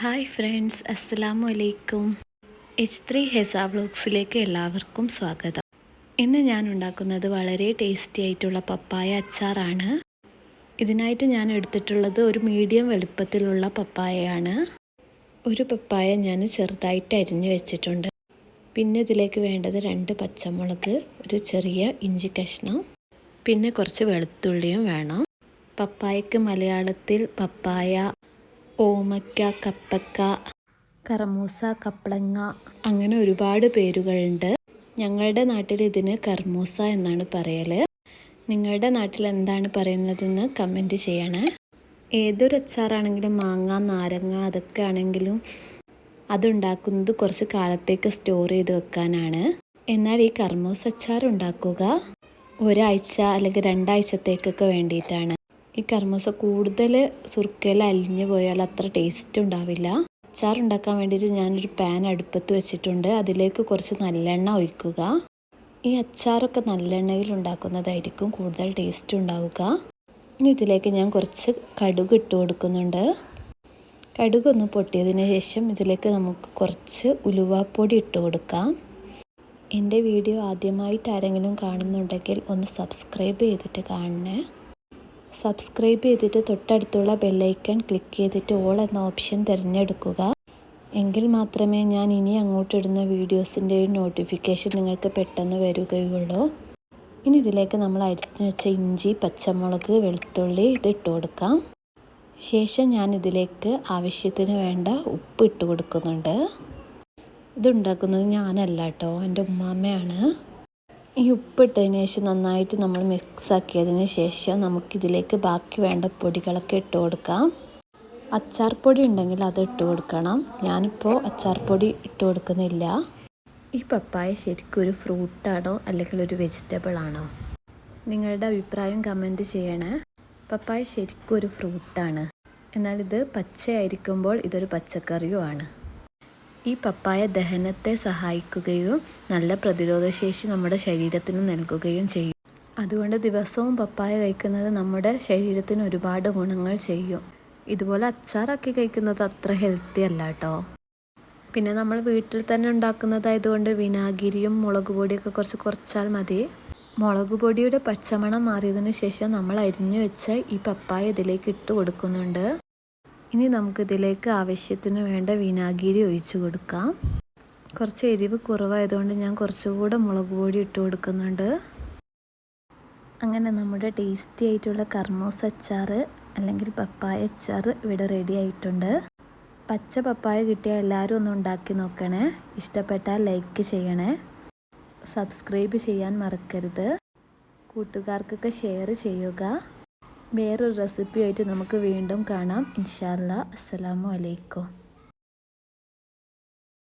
Hi friends അസ്സലാമു അലൈക്കും H three Hesa വ്ലോഗ്സിലേക്ക് എല്ലാവർക്കും സ്വാഗതം. ഇന്ന് ഞാൻ ഉണ്ടാക്കുന്നത് വളരെ ടേസ്റ്റി ആയിട്ടുള്ള പപ്പായ അച്ചാറാണ്. ഇതിനായിട്ട് ഞാൻ എടുത്തിട്ടുള്ളത് ഒരു മീഡിയം വലുപ്പത്തിലുള്ള പപ്പായയാണ്. ഒരു പപ്പായ ഞാൻ ചെറുതായിട്ട് അരിഞ്ഞു വെച്ചിട്ടുണ്ട്. പിന്നെ ഇതിലേക്ക് വേണ്ടത് രണ്ട് പച്ചമുളക് ഒരു ചെറിയ ഇഞ്ചി കഷ്ണം പിന്നെ കുറച്ച് വെളുത്തുള്ളിയും വേണം. പപ്പായക്ക് മലയാളത്തിൽ പപ്പായ ഓമയ്ക്ക കപ്പക്ക കർമൂസ കപ്പളങ്ങ അങ്ങനെ ഒരുപാട് പേരുകളുണ്ട്. ഞങ്ങളുടെ നാട്ടിൽ ഇതിന് കർമൂസ എന്നാണ് പറയൽ നിങ്ങളുടെ നാട്ടിൽ എന്താണ് പറയുന്നതെന്ന് കമന്റ് ചെയ്യണേ. ഏതൊരു അച്ചാറാണെങ്കിലും മാങ്ങ നാരങ്ങ അതൊക്കെ ആണെങ്കിലും അതുണ്ടാക്കുന്നത് കുറച്ച് കാലത്തേക്ക് സ്റ്റോർ ചെയ്ത് വെക്കാനാണ്. എന്നാൽ ഈ കർമൂസ അച്ചാർ ഉണ്ടാക്കുക ഒരാഴ്ച അല്ലെങ്കിൽ രണ്ടാഴ്ചത്തേക്കൊക്കെ വേണ്ടിയിട്ടാണ്. ഈ കർമ്മസ കൂടുതൽ സുർക്കയിൽ അലിഞ്ഞു പോയാൽ അത്ര ടേസ്റ്റ് ഉണ്ടാവില്ല. അച്ചാർ ഉണ്ടാക്കാൻ വേണ്ടിയിട്ട് ഞാനൊരു പാൻ അടുപ്പത്ത് വെച്ചിട്ടുണ്ട്. അതിലേക്ക് കുറച്ച് നല്ലെണ്ണ ഒഴിക്കുക. ഈ അച്ചാറൊക്കെ നല്ലെണ്ണയിൽ ഉണ്ടാക്കുന്നതായിരിക്കും കൂടുതൽ ടേസ്റ്റ് ഉണ്ടാവുക. ഇനി ഇതിലേക്ക് ഞാൻ കുറച്ച് കടുക് ഇട്ട് കൊടുക്കുന്നുണ്ട്. കടുകൊന്ന് പൊട്ടിയതിന് ശേഷം ഇതിലേക്ക് നമുക്ക് കുറച്ച് ഉലുവാപ്പൊടി ഇട്ട് കൊടുക്കാം. എന്റെ വീഡിയോ ആദ്യമായിട്ട് ആരെങ്കിലും കാണുന്നുണ്ടെങ്കിൽ ഒന്ന് സബ്സ്ക്രൈബ് ചെയ്തിട്ട് കാണണേ. സബ്സ്ക്രൈബ് ചെയ്തിട്ട് തൊട്ടടുത്തുള്ള ബെല്ലൈക്കൺ ക്ലിക്ക് ചെയ്തിട്ട് ഓൾ എന്ന ഓപ്ഷൻ തിരഞ്ഞെടുക്കുക. എങ്കിൽ മാത്രമേ ഞാൻ ഇനി അങ്ങോട്ടിടുന്ന വീഡിയോസിന്റെ നോട്ടിഫിക്കേഷൻ നിങ്ങൾക്ക് പെട്ടെന്ന് വരികയുള്ളൂ. ഇനി ഇതിലേക്ക് നമ്മൾ അരിഞ്ഞു വെച്ച ഇഞ്ചി പച്ചമുളക് വെളുത്തുള്ളി ഇതിട്ട് കൊടുക്കാം. ശേഷം ഞാൻ ഇതിലേക്ക് ആവശ്യത്തിന് വേണ്ട ഉപ്പ് ഇട്ട് കൊടുക്കുന്നുണ്ട്. ഇതുണ്ടാക്കുന്നത് ഞാനല്ല കേട്ടോ എന്റെ ഉമ്മാമ്മയാണ്. ഈ ഉപ്പിട്ടതിന് ശേഷം നന്നായിട്ട് നമ്മൾ മിക്സ് ആക്കിയതിന് ശേഷം നമുക്കിതിലേക്ക് ബാക്കി വേണ്ട പൊടികളൊക്കെ ഇട്ട് കൊടുക്കാം. അച്ചാർ പൊടി ഉണ്ടെങ്കിൽ അത് ഇട്ട് കൊടുക്കണം. ഞാനിപ്പോൾ അച്ചാർ പൊടി ഇട്ട് കൊടുക്കുന്നില്ല. ഈ പപ്പായ ശരിക്കും ഒരു ഫ്രൂട്ടാണോ അല്ലെങ്കിൽ ഒരു വെജിറ്റബിൾ ആണോ? നിങ്ങളുടെ അഭിപ്രായം കമന്റ് ചെയ്യണേ. പപ്പായ ശരിക്കും ഒരു ഫ്രൂട്ടാണ് എന്നാൽ ഇത് പച്ചയായിരിക്കുമ്പോൾ ഇതൊരു പച്ചക്കറിയുമാണ്. ഈ പപ്പായ ദഹനത്തെ സഹായിക്കുകയും നല്ല പ്രതിരോധശേഷി നമ്മുടെ ശരീരത്തിന് നൽകുകയും ചെയ്യും. അതുകൊണ്ട് ദിവസവും പപ്പായ കഴിക്കുന്നത് നമ്മുടെ ശരീരത്തിന് ഒരുപാട് ഗുണങ്ങൾ ചെയ്യും. ഇതുപോലെ അച്ചാറാക്കി കഴിക്കുന്നത് അത്ര ഹെൽത്തി അല്ല കേട്ടോ. പിന്നെ നമ്മൾ വീട്ടിൽ തന്നെ ഉണ്ടാക്കുന്നതായതുകൊണ്ട് വിനാഗിരിയും മുളക് പൊടിയൊക്കെ കുറച്ച് കുറച്ചാൽ മതി. മുളക് പൊടിയുടെ പച്ചമണം മാറിയതിന് ശേഷം നമ്മൾ അരിഞ്ഞു വെച്ച ഈ പപ്പായ ഇതിലേക്ക് ഇട്ട് കൊടുക്കുന്നുണ്ട്. ഇനി നമുക്കിതിലേക്ക് ആവശ്യത്തിന് വേണ്ട വിനാഗിരി ഒഴിച്ചു കൊടുക്കാം. കുറച്ച് എരിവ് കുറവായതുകൊണ്ട് ഞാൻ കുറച്ചുകൂടെ മുളക് പൊടി ഇട്ട് കൊടുക്കുന്നുണ്ട്. അങ്ങനെ നമ്മുടെ ടേസ്റ്റി ആയിട്ടുള്ള കർമ്മോസ് അച്ചാർ അല്ലെങ്കിൽ പപ്പായ അച്ചാർ ഇവിടെ റെഡി ആയിട്ടുണ്ട്. പച്ച പപ്പായ കിട്ടിയ എല്ലാവരും ഒന്ന് ഉണ്ടാക്കി നോക്കണേ. ഇഷ്ടപ്പെട്ടാൽ ലൈക്ക് ചെയ്യണേ. സബ്സ്ക്രൈബ് ചെയ്യാൻ മറക്കരുത്. കൂട്ടുകാർക്കൊക്കെ ഷെയർ ചെയ്യുക. വേറൊരു റെസിപ്പിയായിട്ട് നമുക്ക് വീണ്ടും കാണാം. ഇൻഷാല്ല അസ്സലാമു അലൈക്കും.